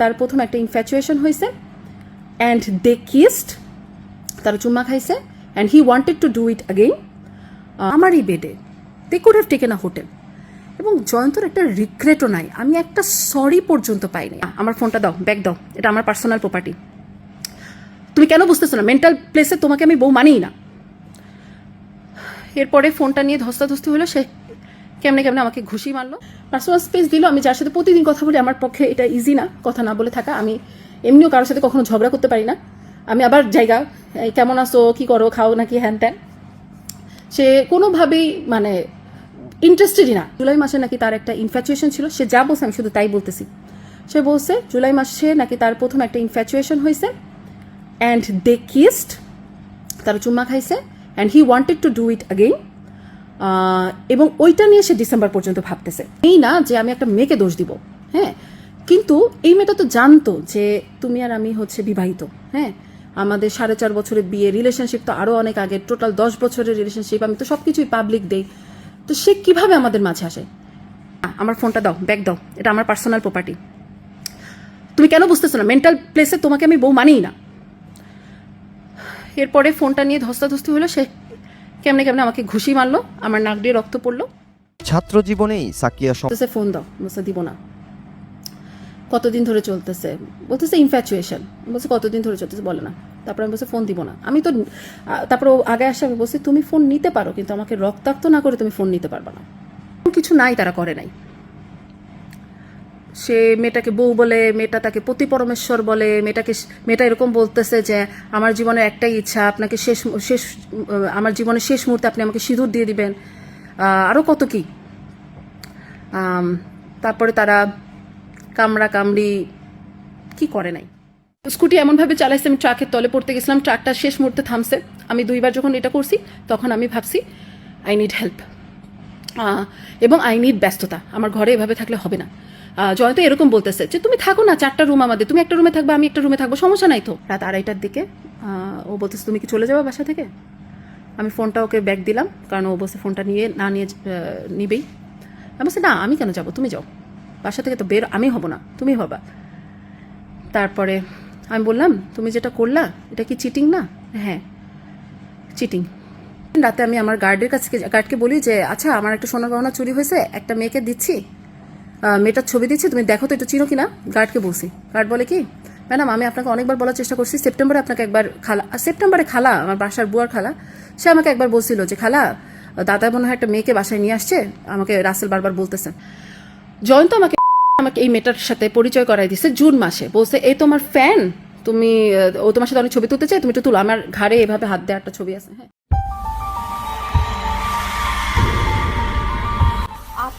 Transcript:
তার প্রথম একটা ইনফ্যাচুয়েশন হয়েছে অ্যান্ড দে কিস্ট তারা চুম্মা খাইছে and he wanted to do it again আমারই বেডে they could have taken a hotel এবং জয়ন্তর একটা রিগ্রেটও নাই। আমি একটা সরি পর্যন্ত পাইনি। আমার ফোনটা দাও ব্যাগ দাও। এটা আমার পার্সোনাল প্রপার্টি তুমি কেন বুঝতেছো না? মেন্টাল প্লেসে তোমাকে আমি বউ মানিই না। এরপরে ফোনটা নিয়ে ধস্তাধস্তি হলো, সে কেমনে কেমনে আমাকে ঘুষি মারলো। পার্সোনাল স্পেস দিল, আমি যার সাথে প্রতিদিন কথা বলি, আমার পক্ষে এটা ইজি না, কথা না বলে থাকা। আমি এমনিও কারোর সাথে কখনো ঝগড়া করতে পারি না। আমি আবার জায়গা কেমন আছো, কি করো, খাও নাকি, হ্যান ত্যান। সে কোনোভাবেই মানে ইন্টারেস্টেডই না। জুলাই মাসে নাকি তার একটা ইনফ্যাচুয়েশন ছিল, সে যা বলছে আমি শুধু তাই বলতেছি। সে বলছে, জুলাই মাসে নাকি তার প্রথম একটা ইনফ্যাচুয়েশন হয়েছে অ্যান্ড দে কিস্ট তারা চুম্মা খাইছে and he wanted to do it again এবং ওইটা নিয়ে সে ডিসেম্বর পর্যন্ত ভাবতেছে। এই না যে আমি একটা মেয়েকে দোষ দিব হ্যাঁ? কিন্তু এই মেয়েটা তো জানতো যে তুমি আর আমি হচ্ছে বিবাহিত হ্যাঁ? আমাদের সাড়ে চার বছরের বিয়ে রিলেশনশিপ তো আরও অনেক আগে টোটাল দশ বছরের রিলেশনশিপ আমি তো সব কিছুই পাবলিক দেই। তো সে কীভাবে আমাদের মাঝে আসে? আমার ফোনটা দাও, ব্যাগ দাও, এটা আমার পার্সোনাল প্রপার্টি তুমি কেন বুঝতেছো না? মেন্টাল প্লেসে তোমাকে আমি বউ মানিই না। এরপরে ফোনটা নিয়ে ধস্তাধস্তি হলো, সে কেমনে কেমনে আমাকে ঘুষি মারলো আমার নাক দিয়ে রক্ত পড়ল। ছাত্র জীবনেই সাকিয়া বলতেছে ফোন দাও। বলছে দিব না। কতদিন ধরে চলতেছে? বলতেছে ইনফ্যাচুয়েশন বলছে কতদিন ধরে চলতেছে? বলে না। তারপর আমি বলছি ফোন দিব না। আমি তো তারপরে তারপর ও আগে আসে আমি বলছি তুমি ফোন নিতে পারো কিন্তু আমাকে রক্তাক্ত না করে তুমি ফোন নিতে পারবে না। কিছু নাই তারা করে নাই। সে মেয়েটাকে বউ বলে, মেয়েটা তাকে পতি পরমেশ্বর বলে, মেয়েটাকে মেয়েটা এরকম বলতেছে যে, আমার জীবনে একটাই ইচ্ছা, আপনাকে শেষ শেষ আমার জীবনের শেষ মুহূর্তে আপনি আমাকে সিঁদুর দিয়ে দিবেন। আরও কত কি? তারপরে তারা কামড়া কামড়ি কি করে নাই? স্কুটি এমনভাবে চালাইছে, আমি ট্রাকের তলে পড়তে গেছিলাম, ট্রাকটা শেষ মুহূর্তে থামছে। আমি দুইবার যখন এটা করছি, তখন আমি ভাবছি আই নিড হেল্প এবং আই নিড ব্যস্ততা। আমার ঘরে এভাবে থাকলে হবে না। আহ, জয়ন্ত এরকম বলতেছে যে তুমি থাকো না চারটা রুম আমাদের। তুমি একটা রুমে থাকবে আমি একটা রুমে থাকব সমস্যা নাই তো। রাত আড়াইটার দিকে ও বলতেছে তুমি কি চলে যাবে বাসা থেকে? আমি ফোনটা ওকে ব্যাগ দিলাম কারণ ও বসে ফোনটা নিয়ে না নিয়ে নিবেই। আমি বলছি না আমি কেন যাব? তুমি যাও। বাসা থেকে তো বের আমি হব না তুমি হবা। তারপরে আমি বললাম তুমি যেটা করলা এটা কি চিটিং না? হ্যাঁ চিটিং রাতে আমি আমার গার্ডের কাছে গার্ডকে বলি যে আচ্ছা আমার একটা সোনার গহনা চুরি হয়েছে একটা মেয়েকে দিচ্ছি। মেয়েটার ছবি দিচ্ছে, তুমি দেখো তো একটু চিনো কিনা? গার্ডকে বলছি। গার্ড বলে কি? ম্যাডাম, আমি আপনাকে অনেকবার বলার চেষ্টা করছি, সেপ্টেম্বরে আপনাকে একবার খালা সেপ্টেম্বরে খালা, আমার বাসার বুয়ার খালা, সে আমাকে একবার বলছিল যে, খালা, দাদা মনে হয় একটা মেয়েকে বাসায় নিয়ে আসছে, আমাকে রাসেল বারবার বলতেছেন জয়ন্ত আমাকে আমাকে এই মেয়েটার সাথে পরিচয় করাই দিছে জুন মাসে। বলছে, এই তোমার ফ্যান? তুমি ও তোমার সাথে অনেক ছবি তুলতে চাই তুমি একটু তুলো, আমার ঘাড়ে এভাবে হাত দেওয়ার একটা ছবি আছে হ্যাঁ।